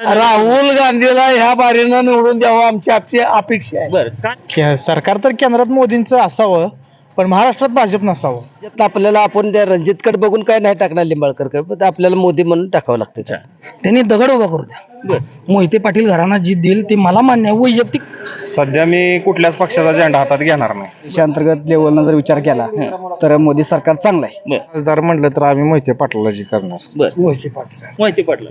राहुल गांधीला ह्या बारीनं निवडून द्यावं आमची आमची अपेक्षा आहे. बर काय के- सरकार तर केंद्रात मोदींचं असावं पण महाराष्ट्रात भाजप नसावं. त्यात आपल्याला आपण त्या रणजितकडे बघून काय नाही टाकणार लिंबाळकर पण आपल्याला मोदी म्हणून टाकावं लागतं त्यांनी दगड उभा करू द्या. मोहिते पाटील घराणा जी देईल ते मला मान्य आहे वैयक्तिक सध्या मी कुठल्याच पक्षाचा झेंडा हातात घेणार नाही. देशांतर्गत लेवलनं जर विचार केला तर मोदी सरकार चांगलं आहे. जर म्हटलं तर आम्ही मोहिते पाटलाला जी करणार मोहिते पाटील. माहिती पडलं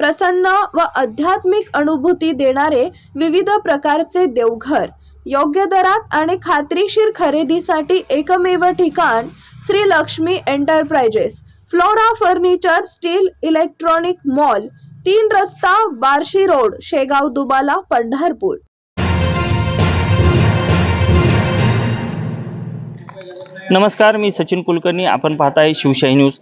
प्रसन्न व आध्यात्मिक अनुभूती देणारे विविध प्रकारचे देवघर. योग्य दरात आणि खात्रीशीर खरेदीसाठी एकमेव ठिकाण Shri Lakshmi enterprises. Flora furniture steel electronic mall तीन रस्ता बार्शी रोड शेगाव दुबाला पंढरपूर. नमस्कार मी सचिन कुलकर्णी. आपण पाहताय शिवशाही न्यूज.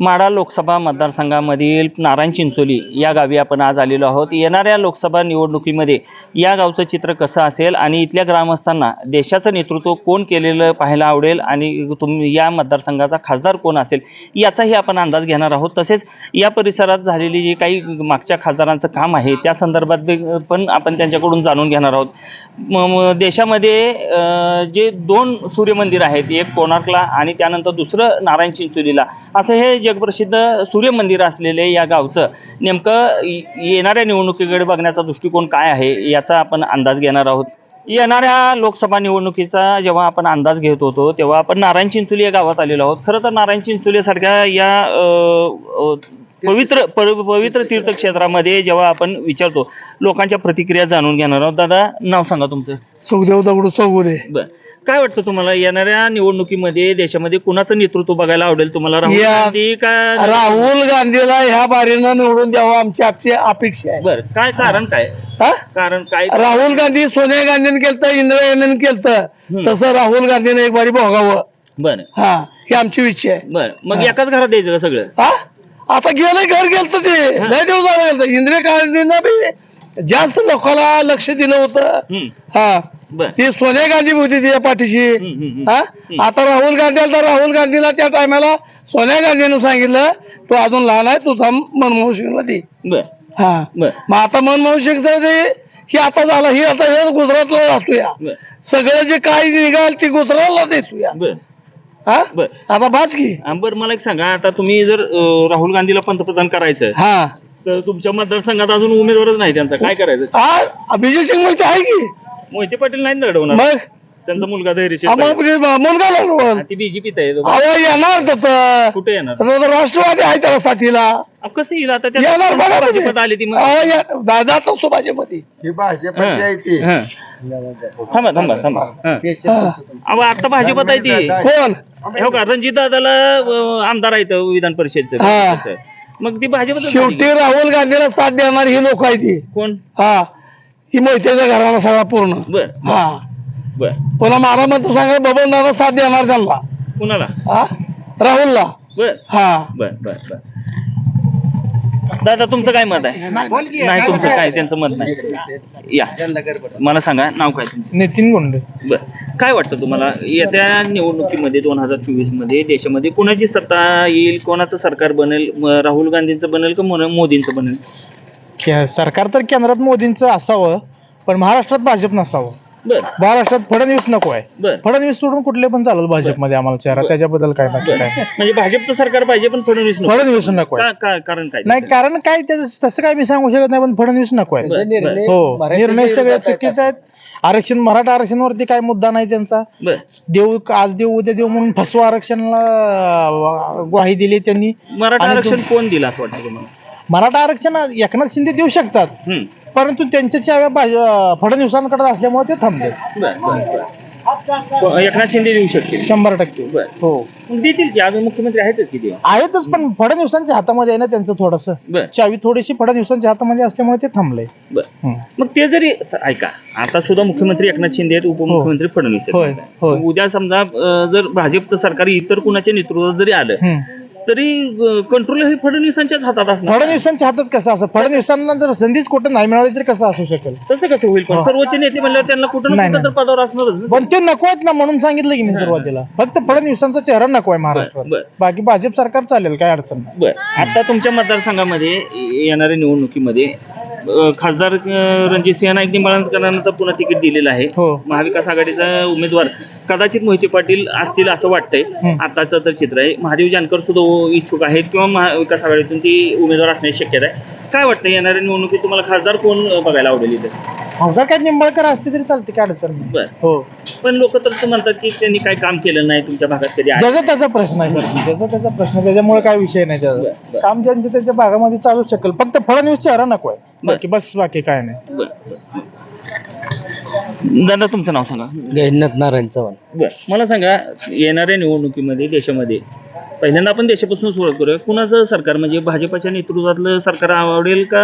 माडा लोकसभा मतदारसंघामधील नारायण चिंचोली या गावी आपण आज आलेलो आहोत. येणाऱ्या लोकसभा निवडणुकीमध्ये या गावचं चित्र कसं असेल आणि इथल्या ग्रामस्थांना देशाचं नेतृत्व कोण केलेलं पाहायला आवडेल आणि तुम्ही या मतदारसंघाचा खासदार कोण असेल याचाही आपण अंदाज घेणार आहोत. तसेच या परिसरात झालेली जी काही मागच्या खासदारांचं काम आहे त्या संदर्भात बी- पण आपण त्यांच्याकडून जाणून घेणार आहोत. देशामध्ये जे दोन सूर्यमंदिर आहेत एक कोणार्कला आणि त्यानंतर दुसरं नारायण चिंचोलीला. असं हे जगप्रसिद्ध सूर्यमंदिर असलेले या गावचं नेमकं येणाऱ्या निवडणुकीकडे बघण्याचा दृष्टिकोन काय आहे याचा आपण अंदाज घेणार आहोत. येणाऱ्या लोकसभा निवडणुकीचा जेव्हा आपण अंदाज घेत होतो तेव्हा आपण नारायण चिंचोली या गावात आलेलो आहोत. खरं तर नारायण चिंचोलीसारख्या या पवित्र पव- पवित्र तीर्थक्षेत्रामध्ये जेव्हा आपण विचारतो लोकांच्या प्रतिक्रिया जाणून घेणार आहोत. दादा नाव सांगा तुमचं. सुखदेव दगडू चौगुदे बर. काय वाटतं तुम्हाला? येणाऱ्या निवडणुकीमध्ये देशामध्ये कुणाचं नेतृत्व बघायला आवडेल तुम्हाला? राहुल या- गांधी का राहुल गांधीला ह्या बारीनं निवडून द्यावं आमची आमची अपेक्षा आहे. बर काय कारण काय? हा? कारण काय? राहुल गांधी सोनिया गांधीने केलं इंदिरा गांधीने केलं तसं राहुल गांधीने एक बारी भोगावं. बर. हा ही आमची इच्छा आहे. बर मग एकाच घरात द्यायचं का सगळं? हा? आता गेलं घर गेलं ते. लय दिवस झालं गेलं इंदिरा गांधीनं बी जास्त लोकांना लक्ष दिलं होतं. हम्म, हा. ती सोनिया गांधी होती तिच्या पाठीशी. हा? आता राहुल गांधी आला तर राहुल गांधीला त्या टायमाला सोनिया गांधीनं सांगितलं तू अजून लहान आहे तुझा मनमोहन सिंगला दे. हा. मग आता मनमोहन सिंगचं ते ही आता झालं ही आता हे गुजरातला राहतोया सगळं जे काय निघाल ते गुजरातला देतोया हा? आता बाज की. बर मला एक सांगा आता तुम्ही जर राहुल गांधीला पंतप्रधान करायचं हा. तर तुमच्या मतदारसंघात अजून उमेदवारच नाही त्यांचा. काय करायचं? हा अभिजित सिंग म्हणजे आहे की? मोहिते पाटील नाही लढवणार मग? त्यांचा मुलगा धैर्यशील हा, पाटील. मग ते मुलगा हा, ती बीजेपीत आहे तो. अहो येणार तसं कुठे येणार? राष्ट्रवादी आहे त्याला साथीला. अहो, कसं येईल आता त्या येणार बघा तुम्ही. भाजपत आली ती मग. अहो, या- दादा तो भाजपमध्ये हा, हा. थांबा थांबा थांबा. हा. हा. अहो आता भाजपत आहे ती. कोण? हो का? रणजित दादाला आमदार आहेत विधान परिषदचं. हा. मग ती भाजपत शेवटी राहुल गांधीला साथ देणारी ही लोक आहे ती. कोण? हा. ही मोहित्याच्या घराला सगळा पूर्ण. बर. हा. बर. पुन्हा मारा म्हणतो सांगा बबन दादा साथ देणार त्यांना. कुणाला? हा? राहुलला. बर. हा. बर बर बर. दादा तुमचं काय मत आहे? नाही तुमचं काय त्यांचं मत नाही? या. मला सांगा नाव काय तुमचं? नितीन गुंड. बर. काय वाटतं तुम्हाला? येत्या निवडणुकीमध्ये दोन हजार चोवीसमध्ये देशामध्ये कोणाची सत्ता येईल? कोणाचं सरकार बनेल? म- राहुल गांधींचं बनेल का मोन- मोदींचं बनेल? के- सरकार तर केंद्रात मोदींचं असावं पण महाराष्ट्रात भाजप नसावं. बर. महाराष्ट्रात फडणवीस नको आहे. बर. फडणवीस सोडून कुठले पण चालत भाजपमध्ये आम्हाला चेहरा बरं. त्याच्याबद्दल काय नाही. म्हणजे भाजपचं सरकार पाहिजे पण फडणवीस नको. फडणवीस नको आहे. का- का- कारण काय? नाही कारण काय त्याचं तसं काय मी सांगू शकत नाही पण फडणवीस नको आहे. बरं, निर्णय हो मराठीच्या निर्णय सगळे विरोधात चुकीचे आहेत. आरक्षण मराठा आरक्षणावरती काय मुद्दा नाही त्यांचा. बर. देऊ आज देऊ उद्या देऊ म्हणून फसवा आरक्षणाला अं, ग्वाही दिली त्यांनी. मराठा आणि आरक्षण कोण दिलं असं वाटतं तुम्हाला? मराठा आरक्षण एकनाथ शिंदे देऊ शकतात. हम्म. परंतु त्यांच्या चाव्या भाज- फडणवीसांकडे असल्यामुळे ते थांबले. बर बर बर. को- एकनाथ शिंदे देऊ शकतील. शंभर टक्के. बर. हो. मग देतील की? अजून मुख्यमंत्री आहेतच किती आहेतच पण फडणवीसांच्या हातामध्ये आहे ना त्यांचं थोडस. बर. चावी थोडीशी फडणवीसांच्या हातामध्ये असल्यामुळे ते थांबले. बर. हम्म. मग ते जरी स- ऐका आता सुद्धा मुख्यमंत्री एकनाथ शिंदे आहेत उपमुख्यमंत्री फडणवीस होय, आहेत. होय. मग उद्या समजा अं, जर भाजपचं सरकार इतर कुणाच्या नेतृत्वात जरी आलं हम्म. तरी कंट्रोल हे फडणवीसांच्याच हातात असणार. फडणवीसांच्या हातात कसं असं? फडणवीसांना जर संधीच कुठं नाही मिळाली तरी कसं असू शकेल? तसं कसं होईल? पण. सर्वोच्च नेते म्हणल्यावर त्यांना कुठं ना नाही, कुठं तर नाही. पदावर असणारच. ना. पण ते नको आहेत ना म्हणून सांगितलं की मी सुरुवातीला. फक्त फडणवीसांचा चेहरा नको आहे महाराष्ट्रात. बाकी भाजप सरकार चालेल काय अडचण नाही. बर. आता तुमच्या मतदारसंघामध्ये येणाऱ्या निवडणुकीमध्ये अं, खासदार अं, रणजितसिंह नाईक निंबाळकरांना तर पुन्हा तिकीट दिलेलं आहे. हो. महाविकास आघाडीचा उमेदवार कदाचित मोहिते पाटील असतील असं वाटतंय. हम्म. आताचं तर चित्र आहे. महादेव जानकर सुद्धा इच्छुक आहेत किंवा महाविकास आघाडीतून ती उमेदवार असण्याची शक्यता आहे. काय वाटतं येणाऱ्या निवडणुकीत तुम्हाला खासदार कोण अं, बघायला आवडेल इथे? खासदार काय निंबाळकर असते तरी चालते काय अडचण नाही. बर. हो. पण लोक तर असं म्हणतात की त्यांनी काय काम केलं नाही तुमच्या भागात कधी आहे. ज्याचा त्याचा प्रश्न आहे सर. ज्याचा त्याचा प्रश्न त्याच्यामुळे काय विषय नाही बरं, त्याचा. बरं. काम ज्यांच्या त्याच्या भागामध्ये चालू शकेल. फक्त फडणवीस चेहरा नको आहे. बाकी बस बाकी काय नाही. दादा तुमचं नाव सांगा. गहिनीनाथ नारायण चव्हाण. बर. मला सांगा येणाऱ्या निवडणुकीमध्ये देशामध्ये पहिल्यांदा आपण देशापासून सुरुवात करूया. कुणाचं सरकार? म्हणजे भाजपच्या नेतृत्वातलं सरकार आवडेल का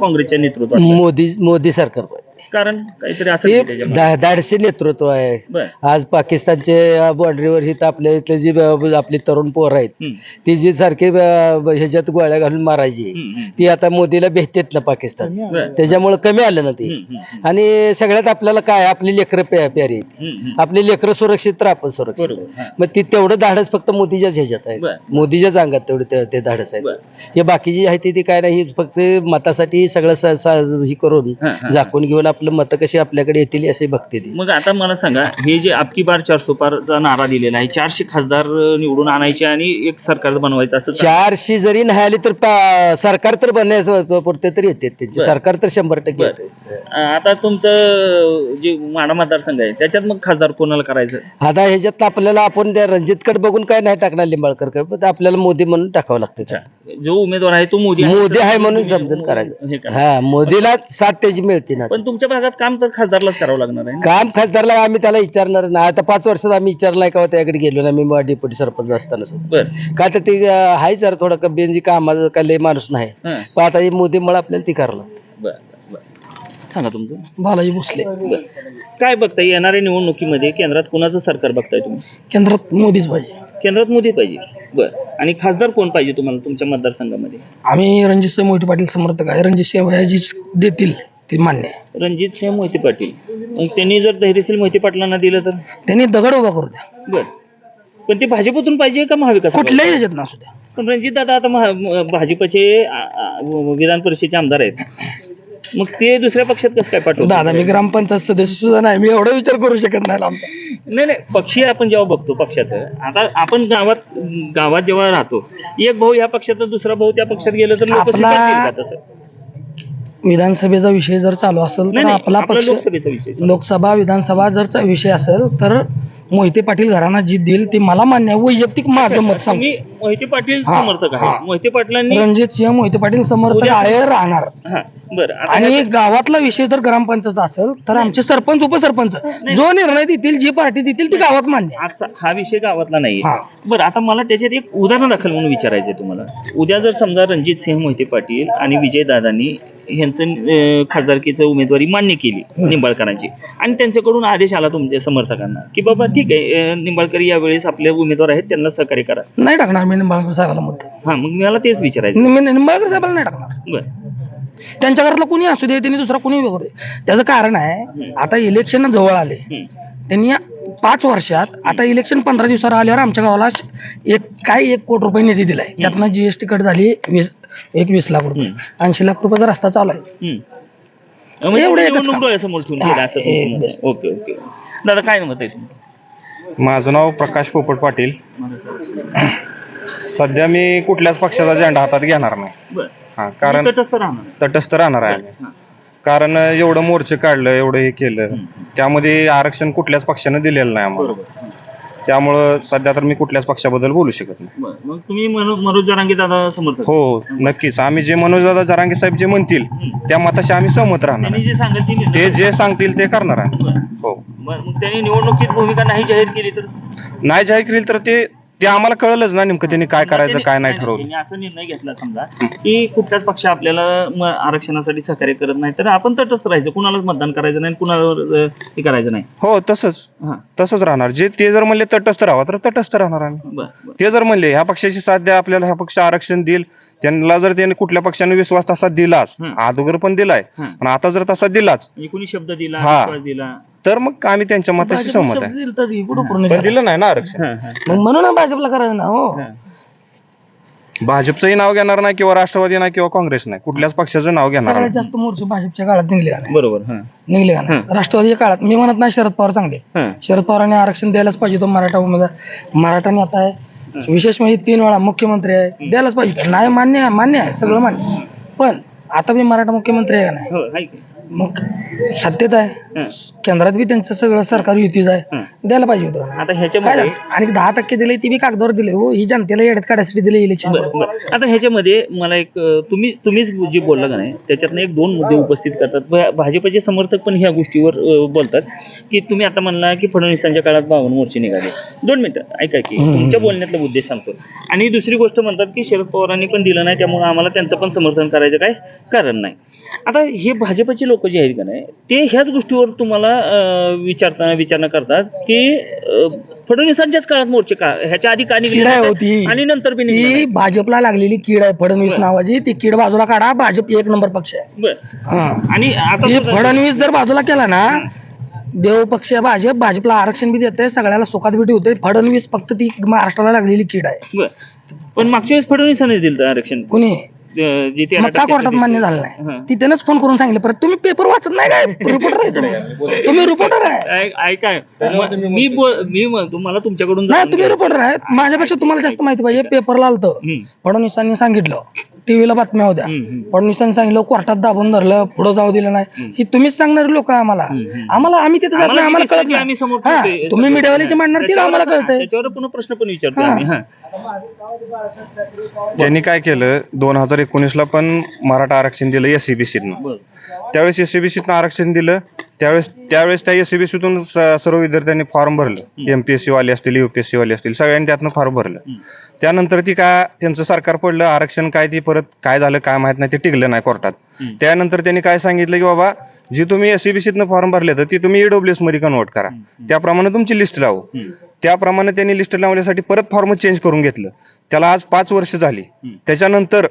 काँग्रेसच्या नेतृत्वात मोदी मोदी सरकार पाहिजे. कारण काहीतरी असं ते धाडसी नेतृत्व आहे. बर. आज पाकिस्तानचे बॉर्डरीवर ही आपल्या इथले जी ब- आपली तरुण पोरं आहेत हम्म, ती जी सारखी ब- ह्याच्यात गोळ्या घालून मारायची हम्म, हम्म. ती आता मोदीला भेटतेत ना पाकिस्तान. बर. त्याच्यामुळे कमी आलं ना ती. हम्म, हम्म, आणि सगळ्यात आपल्याला काय आपली लेकरं प्या प्यारी आहेत. हम्म, हम्म. आपली लेकरं सुरक्षित तर आपण सुरक्षित बरोबर हा. मग ती तेवढं धाडस फक्त मोदीच्याच ह्याच्यात आहे बर. मोदीच्याच अंगात तेवढं ते- ते धाडस आहे बर. हे बाकीची आहे ती ती काय नाही फक्त मतासाठी सगळं स- स- ही करून हा, हा. झाकून घेऊन आपलं मतं कशी आपल्याकडे येतील अशी बघते ती मग आता मला सांगा हे जे आपकी बार चारसो पारचा नारा दिलेला आहे चारशे खासदार निवडून आणायचे आणि एक सरकार बनवायचं असं का? चारशे जरी नाही आली तर पा- सरकार तर बनण्यास पुरते तरी येते त्यांचे बर. सरकार तर शंभर टक्के बर. येते आता तुमचं जे माडा मतदारसंघ आहे त्याच्यात मग खासदार कोणाला करायचं आता ह्याच्यात आपल्याला आपण त्या रणजितकडे बघून काय नाही टाकणार लिंबाळकर पण आपल्याला मोदी म्हणून टाकावं लागतं अच्छा जो उमेदवार आहे तो मोदी मोदी आहे म्हणून समजून करायचं हे करा. हा मोदीला साथ त्याची मिळते ना पण तुमच्या भागात काम तर खासदारलाच करावं लागणार आहे ना? काम खासदारला आम्ही त्याला विचारणार नाही. आता पाच वर्षात आम्ही विचारलं नाही का त्याकडे गेलो ना मी मग डेप्युटी सरपंच असताना सुद्धा. बर. का तर ते अं, आहे जरा थोडं का बेंजी कामाचं का लय माणूस नाही. हं. पण आता हे मोदीमुळे आपल्याला ती करावं लागतं. बर बर. सांगा तुमचं. बालाजी भोसले. काय बघताय? येणाऱ्या निवडणुकीमध्ये केंद्रात कुणाचं सरकार बघताय तुम्ही? केंद्रात मोदीच पाहिजे. केंद्रात मोदी पाहिजे. बर. आणि खासदार कोण पाहिजे तुम्हाला तुमच्या मतदारसंघामध्ये? आम्ही रणजित मोहिते पाटील समर्थक आहे. रणजित सिंह जी देतील. ते मान्य आहे. रणजित सिंह मोहिते पाटील. मग त्यांनी जर धैर्यशील मोहिते पाटलांना दिलं तर? त्यांनी दगड उभा करू द्या. बर. पण ते भाजपतून पाहिजे का महाविकास आघाडी? कुठल्याही ह्याच्यात नसू द्या. पण रणजित दादा आता महा- म- भाजपचे आ- आ- विधान परिषदेचे आमदार आहेत. मग ते दुसऱ्या पक्षात कसं काय पाठवतात दादा मी ग्रामपंचायत सदस्य सुद्धा नाही. मी एवढा विचार करू शकत नाही आमचा. नाही नाही. पक्षी आपण जेव्हा बघतो पक्षाचं आता आपण गावात गावात जेव्हा राहतो एक भाऊ ह्या पक्षात दुसरा भाऊ त्या पक्षात गेलं तर लोक आपला- स्वीकारतील का तसं? विधानसभेचा विषय जर चालू असेल तर नाही, आपला आपला पक्ष लोकसभेचा विषय लोकसभा विधानसभा जर चा विषय असेल तर मोहिते पाटील घराणा जी देईल ते मला मान्य आहे. वैयक्तिक माझं मत सांग तुम्ही मोहिते पाटील हा, समर्थक हा. आहे मोहिते पाटलांनी रणजित सिंह मोहिते पाटील समर्थक उद्या- आहे राहणार. हा बरं. आता आणि गावातला विषय जर ग्रामपंचायत असेल तर आमचे सरपंच उपसरपंच जो निर्णय देतील जी पार्टी देतील ती गावात मान्य आहे. आता हा विषय गावातला नाही हा. बरं आता मला त्याच्यात एक उदाहरण दाखल म्हणून विचारायचंय तुम्हाला. उद्या जर समजा रणजित सिंह मोहिते पाटील आणि विजय दादांनी यांचं अं, खासदारकीचं उमेदवारी मान्य केली निंबाळकरांची आणि त्यांच्याकडून आदेश आला तुमच्या समर्थकांना की बाबा ठीक आहे अं, निंबाळकर यावेळेस आपले उमेदवार आहेत त्यांना सहकार्य करा. नाही टाकणार मी निंबाळकर साहेबाला मत हा मग मला तेच विचारायचं. मी निंबाळकर साहेबाला नाही टाकणार. बरं. त्यांच्या घरातला कुणी असू दे त्यांनी दुसरा कुणी दे. त्याचं कारण आहे आता इलेक्शन जवळ आले. हम्म. त्यांनी पाच वर्षात आता इलेक्शन पंधरा दिवसावर आल्यावर आमच्या गावाला एक काय एक कोटी रुपये निधी दिलाय. त्यातनं जीएसटी कट झाली वीस एक वीस लाख रुपये. हम्म. ऐंशी लाख रुपयाचा रस्ता चालू आहे. हम्म. म्हणजे एवढं एकच निवडणूक काम. डोळ्यासमोर ठेवून केलं असं हा, तुमचं म्हणणं आहे. Okay okay. दादा काय मत आहे माझं नाव प्रकाश पोपट पाटील. सध्या मी कुठल्याच पक्षाचा झेंडा हातात घेणार नाही. बरं. हा कारण तटस्थ राहणार तटस्थ राहणार आहे आम्ही. हा. कारण एवढं मोर्चे काढलं एवढं हे केलं त्यामध्ये आरक्षण कुठल्याच पक्षानं दिलेलं नाही आम्हाला. बरोबर त्यामुळं सध्या तर मी कुठल्याच पक्षाबद्दल बोलू शकत नाही. बरं मग तुम्ही मनोज मनोज जरांगे दादा समर्थक. हो नक्कीच. आम्ही जे मनोजदादा जरांगे साहेब जे म्हणतील त्या मताशी आम्ही सहमत राहणार त्यांनी आहे. जे सांगेल ते जे सांगतील ते करणार आहे. बरं. हो. मग त्यांनी निवडणुकीत भूमिका नाही जाहीर केली तर? नाही जाहीर केली तर ते ते आम्हाला कळलंच ना नेमकं त्यांनी काय करायचं काय नाही त्यांनी ठरवलं. असा निर्णय घेतला समजा की कुठल्याच पक्ष आपल्याला म- आरक्षणासाठी सहकार्य करत नाही तर आपण तटस्थ राहायचं कुणालाच मतदान करायचं नाही कुणावर अं, हे करायचं नाही. हो तसंच. हा. तसंच राहणार. जे ते जर म्हणले तटस्थ राहावं तर तटस्थ राहणार आम्ही. बरं बरं. ते जर म्हणले ह्या पक्षाची साथ द्या आपल्याला ह्या पक्ष आरक्षण देईल त्यांना जर त्यांनी कुठल्या पक्षाने विश्वास तसा दिलाच. अगोदर पण दिलाय. पण आता जर तसा दिलाच म्हणजे कुणी शब्द दिला हा. विश्वास दिला. तर मग आम्ही त्यांच्या मताशी सहमत आहे. दिला ही पण नाही ना आरक्षण. हा, हा. मग म्हणून ना भाजपला करायचं ना हो. हा. भाजपचंही नाव घेणार नाही किंवा राष्ट्रवादी नाही किंवा काँग्रेस नाही. कुठल्याच पक्षाचं नाव घेणार सगळ्यात नाही. जास्त मोर्चे भाजपच्या काळात निघले का नाही बरोबर हा. निघले का नाही राष्ट्रवादीच्या काळात मी म्हणत नाही शरद पवार चांगले. हा. शरद पवारांनी आरक्षण द्यायलाच पाहिजे तो मराठा उमेदवार. मराठा नेता आहे विशेष म्हणजे तीन वेळा मुख्यमंत्री आहे. द्यायलाच पाहिजे. नाही मान्य आहे मान्य आहे सगळं मान्य पण आता मी मराठा मुख्यमंत्री आहे का नाही? हो मग सत्तेत आहे. हा. केंद्रात बी त्यांचं सगळं सरकार युतीच आहे. हं. द्यायला पाहिजे होतं. आता काय ह्याच्यामध्ये झालं? आणि दहा टक्के दिले ती बी कागदावर दिले. हो ही जनतेला येड्यात काढायसाठी दिले इलेक्शन बरं, बरं. आता ह्याच्यामध्ये मला एक अं, तुम्ही तुम्हीच जे बोलला का नाही त्याच्यातनं एक दोन मुद्दे उपस्थित करतात. भा- भाजपचे समर्थक पण ह्या गोष्टीवर अं, बोलतात की तुम्ही आता म्हणला की फडणवीसांच्या काळात बावन्न मोर्चे निघाले. दोन मिनिटं ऐका की. तुमच्या बोलण्यातला उद्देश सांगतो. आणि दुसरी गोष्ट म्हणतात की शरद पवारांनी पण दिलं नाही त्यामुळे आम्हाला त्यांचं पण समर्थन करायचं काय कारण नाही. आता हे भाजपचे लोक जे आहेत का नाही ते ह्याच गोष्टीवर तुम्हाला अं, विचारता विचारणा करतात की फडणवीसांच्याच काळात मोर्चे का ह्याच्या आधी का निघले कीड आहे? होती. आणि नंतर बी ही. भाजपला लागलेली कीड आहे फडणवीस नावाची ती कीड बाजूला काढा भाजप एक नंबर पक्ष आहे हं. आणि आता फडणवीस जर बाजूला केला ना देव पक्ष भाजप भाजपला आरक्षण बी देते सगळ्याला सुखात बी ठेवते फडणवीस फक्त ती महाराष्ट्राला लागलेली कीड आहे पण मागच्या वेळेस फडणवीसांनी दिलं होतं आरक्षण कुणी अं, जे तेरा मग का टक्के कोर्टात. मान्य झालं हं. नाही तिथेच फोन करून सांगितलं परत तुम्ही पेपर वाचत नाही काय? रिपोर्टर आहे तुम्ही. तुम्ही रिपोर्टर आहे. ऐक- म- मी बोल- मी म्हणतो मला तुमच्याकडून नाही जाणून तुम्ही घ्यायचं. रिपोर्टर आहे. माझ्यापेक्षा तुम्हाला जास्त माहिती पाहिजे पेपरला आलतं. फडणवीसांनी सांगितलं. टीव्हीला बातम्या होत्या. फडणवीसांनी सांगितलं कोर्टात दाबून धरलं पुढे जाऊ दिलं नाही. ही तुम्हीच सांगणारे लोक आम्हाला. आम्हाला आम्ही तिथे जात नाही आम्हाला कळत नाही. हा. तुम्ही मीडियावाल्याचे म्हणणार ते त्याच्यावर- आम्हाला कळतंय. त्याच्यावर पुन्हा प्रश्न पण विचारतो. आम्ही हा. त्यांनी काय केलं दोन हजार एकोणीसला पण मराठा आरक्षण दिलं एससीबीसीतनं बर. त्यावेळेस एससीबीसीतनं आरक्षण दिलं. त्यावेळेस त्यावेळेस त्या एससीबीसीतून सर्व विद्यार्थ्यांनी फॉर्म भरलं. एमपीएससी वाले असतील युपीएससी वाले असतील सगळ्यांनी त्यातनं फॉर्म भरलं. त्यानंतर ती काय त्यांचं सरकार पडलं आरक्षण काय ती परत काय झालं काय माहीत नाही ते टिकलं नाही कोर्टात. त्यानंतर त्यांनी काय सांगितलं की बाबा जी तुम्ही एससीबीसीतनं फॉर्म भरले तर ती तुम्ही ईडब्ल्यूएसमध्ये कन्वर्ट करा. त्याप्रमाणे तुमची लिस्ट लावू. त्याप्रमाणे त्यांनी लिस्ट लावण्यासाठी परत फॉर्म चेंज करून घेतलं. त्याला आज पाच वर्ष झाली. त्याच्यानंतर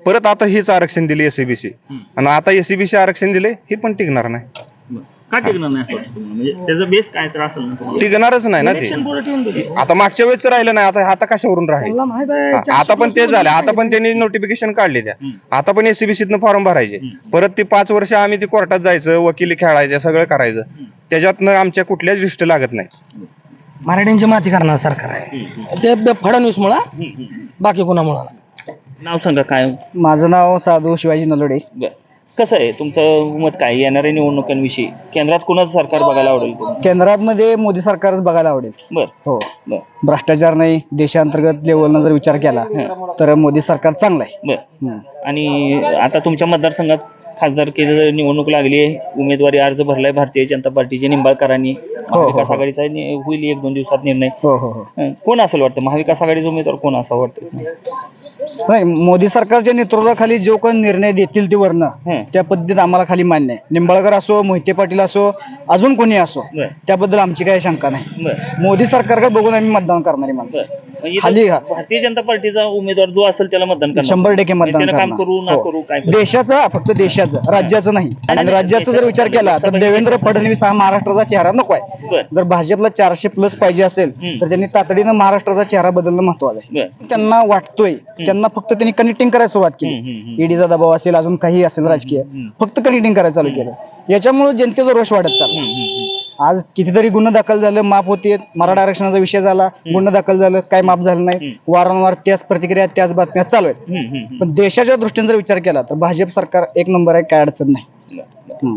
परत आता हेच आरक्षण दिले एससीबीसी आणि आता एससीबीसी आरक्षण दिले हे पण टिकणार नाही. का टिकणार नाही असं वाटतं तुम्हाला? म्हणजे त्याचा बेस काय तर असेल ना तुम्हाला? टिकणारच नाही ना ते. इलेक्शन पुढे ठेवून दिली आता मागच्या वेळेस राहिलं नाही आता आता कशावरून राहील? मला माहीत आहे हा, आता पण ते झालं. आता पण त्यांनी नोटिफिकेशन काढले त्या. हम्म. आता पण एससीबीसीतनं फॉर्म भरायचे. परत ते पाच वर्ष आम्ही ते कोर्टात जायचं वकिली खेळायचं सगळं करायचं. त्याच्यातनं आमच्या कुठल्याच लिस्ट लागत नाही. मराठ्यांची माती करणार सरकार आहे. ते ब- फडणवीस मुळा हम्म, हम्म. बाकी कोणामुळा? नाव सांगा काय? माझं नाव साधू शिवाजी नलोडे. बर. कसं आहे? तुमचं मत काय? येणाऱ्या निवडणुकांविषयी केंद्रात कुणाचं सरकार बघायला आवडेल तुम्हाला? केंद्रामध्ये मोदी सरकारच बघायला आवडेल. बर. हो. बर. भ्रष्टाचार नाही देशांतर्गत लेवलनं जर विचार केला तर मोदी सरकार चांगलं आहे. बर. आणि आता तुमच्या मतदारसंघात खासदारकीची निवडणूक लागली आहे उमेदवारी अर्ज भरलाय भारतीय जनता पार्टीच्या निंबाळकरांनी महाविकास आघाडीचा नि- होईल एक दोन दिवसात निर्णय. हो हो हो. हं, कोण असेल वाटतं? महाविकास आघाडीचा उमेदवार कोण असा वाटतं? नाही मोदी सरकारच्या नेतृत्वाखाली जो कोण निर्णय देतील ते वरनं हं. त्या पद्धतीत आम्हाला खाली मान्य आहे. निंबाळकर असो मोहिते पाटील असो अजून कोणी असो बर. त्याबद्दल आमची काही शंका नाही. बर. मोदी सरकारकडे बघून आम्ही मतदान करणारी माणसं. खाली इथं भारतीय जनता पार्टीचा उमेदवार जो असेल त्याला मतदान करणार. शंभर टक्के म्हणजे मतदान काम. करू ना हो. करू काय. देशाचं फक्त देशाचं राज्याचं नाही. आणि नाही, राज्याचा जर विचार केला तर देवेंद्र फडणवीस हा महाराष्ट्राचा चेहरा नको आहे. बर. जर भाजपला चारशे प्लस पाहिजे असेल हम्म. तर त्यांनी तातडीनं महाराष्ट्राचा चेहरा बदलणं महत्वाचं आहे. बर. त्यांना वाटतोय त्यांना फक्त त्यांनी कनेक्टिंग करायला सुरुवात हम्म, हम्म, केली हम्म. ईडीचा दबाव असेल अजून काही असेल राजकीय. हम्म. फक्त कनेक्टिंग करायला चालू केलं. याच्यामुळे जनतेचा रोष वाढत चालला. हम्म, हम्म, आज कितीतरी गुन्हे दाखल झालं माफ होते. मराठा आरक्षणाचा विषय झाला गुन्हे दाखल झालं काय माफ झालं नाही. वारंवार त्याच प्रतिक्रिया त्याच बातम्या चालू आहेत. पण देशाच्या दृष्टीने जर विचार केला तर भाजप सरकार एक नंबर आहे काय अडचण नाही.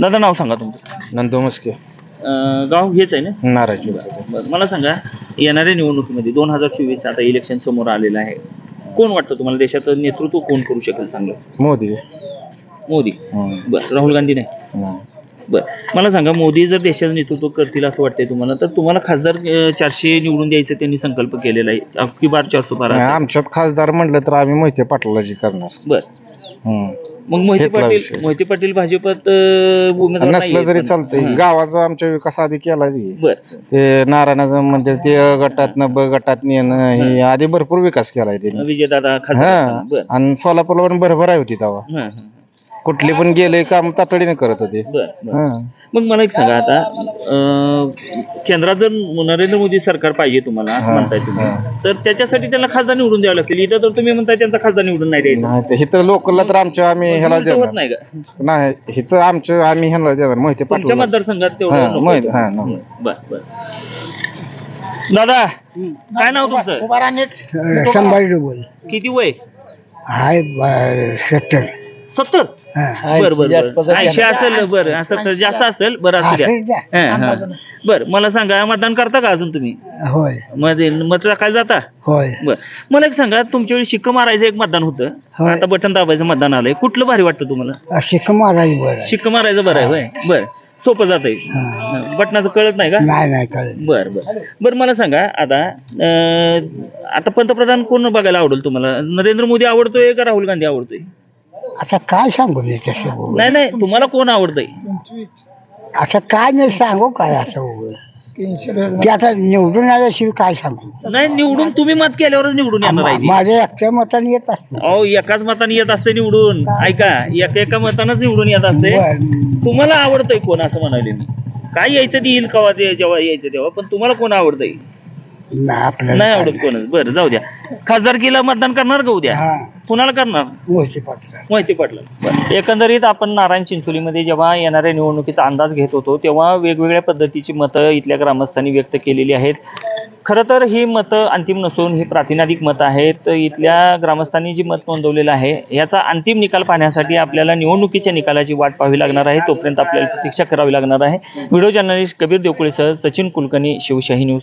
दादा नाव सांगा तुमचं. नंदू मस्के. गाव हेच आहे ना? बरं मला सांगा येणाऱ्या निवडणुकीमध्ये दोन हजार चोवीस आता इलेक्शन समोर आलेलं आहे. कोण वाटतं तुम्हाला देशाचं नेतृत्व कोण करू शकेल चांगलं? मोदी. मोदी. बरं राहुल गांधी नाही. बरं मला सांगा मोदी जर देशाचं नेतृत्व करतील असं वाटतंय तुम्हाला तर तुम्हाला खासदार अं, चारशे निवडून द्यायचं त्यांनी संकल्प केलेला आहे अबकी बार चारशे बारा असेल. आमच्यात खासदार म्हटलं तर आम्ही मोहिते पाटलाची करणार बरं मग मोहिते घेतला पाटील विषय. मोहिते पाटील भाजपात अं, उमेदवार नसलं तरी पण. चालतंय हां. गावाचा आमच्या विकास आधी केला. बरं ते नारायणाचं म्हणजे ते अ गटातनं ब गटात नेणं हे आधी भरपूर विकास केलाय त्यांनी विजयदादा खासदार असताना. बरं आणि सोलापूरला पण भरभर आहे होती तेव्हा हां, हां. कुठली पण गेले काम तातडीने करत होते. बरं बरं. हा. मग मला एक सांगा आता अं, केंद्रात जर नरेंद्र मोदी सरकार पाहिजे तुम्हाला असं हा, म्हणताय तुम्ही. तर त्याच्यासाठी त्यांना खासदार निवडून द्यावं लागतील. इथं तर तुम्ही म्हणताय त्यांचा खासदार निवडून नाही द्यायचा. नाही ते हिथं लोकलला तर आमच्या आम्ही ह्याला होत देणार. नाही का? नाही हिथं आमचं आम्ही ह्याला देणार मोहिते तुमच्या पाटील मतदारसंघात हा, तेवढं. माहित- हा, नको. हं, बर बर. दादा काय नाव तुमचं? शंभर डबल किती वय? हाय सत्तर. सत्तर? बर बर जास्त बर. ऐंशी असेल बरं. असं तर जास्त. असेल बरं असू द्या. हं, हं. बरं मला सांगा मतदान करता का अजून तुम्ही? होय. मध्ये मत काय जाता? होय. बर. मला एक सांगा तुमच्या वेळी शिक्क मारायचं एक मतदान होतं. होय. आता बटन दाबायचं मतदान आलंय. कुठलं भारी वाटतं तुम्हाला? शिक मारायची बरं शिक्क मारायचं बरं आहे होय. बर. सोपं जात बटनाचं कळत नाही का? नाही नाही कळत बर बर. बर मला सांगा आता अं, आता पंतप्रधान कोण बघायला आवडेल तुम्हाला? नरेंद्र मोदी आवडतोय का राहुल गांधी आवडतोय? आता काय सांगू मी तसं नाही नाही तुम्हाला कोण आवडतंय? आता काय नाही सांगू काय असं ते आता निवडून आल्याशिवाय काय सांगू? नाही निवडून तुम्ही मत केल्यावरच निवडून येणार आहे ती. माझ्या एकट्या मताने येत असते. अहो एकाच मताने येत असते निवडून. ऐका एका एका मतानच निवडून येत असते. तुम्हाला आवडतंय कोण असं म्हणाले मी. काय यायचं ते येईल कवा ते जेव्हा यायचं तेव्हा पण तुम्हाला कोण आवडतंय? नाही आपल्याला आवडत कोणच बरं जाऊ द्या. खासदारकीला मतदान करणार का उद्या? हा. कुणाला करणार? मोहिते पाटील. माहिती पडलं एकंदरीत आपण नारायण चिंचोलीमध्ये जेव्हा येणाऱ्या निवडणुकीचा अंदाज घेत होतो तेव्हा वेगवेगळ्या पद्धतीची मतं इथल्या ग्रामस्थांनी व्यक्त केलेली आहेत. खरं तर ही मतं अंतिम नसून ही प्रातिनादिक मतं आहेत. इथल्या ग्रामस्थांनी जी मत नोंदवलेलं आहे याचा अंतिम निकाल पाहण्यासाठी आपल्याला निवडणुकीच्या निकालाची वाट पाहावी लागणार आहे. तोपर्यंत आपल्याला प्रतीक्षा करावी लागणार आहे. व्हिडिओ जर्नलिस्ट कबीर देवकुळेसह सचिन कुलकर्णी शिवशाही न्यूज.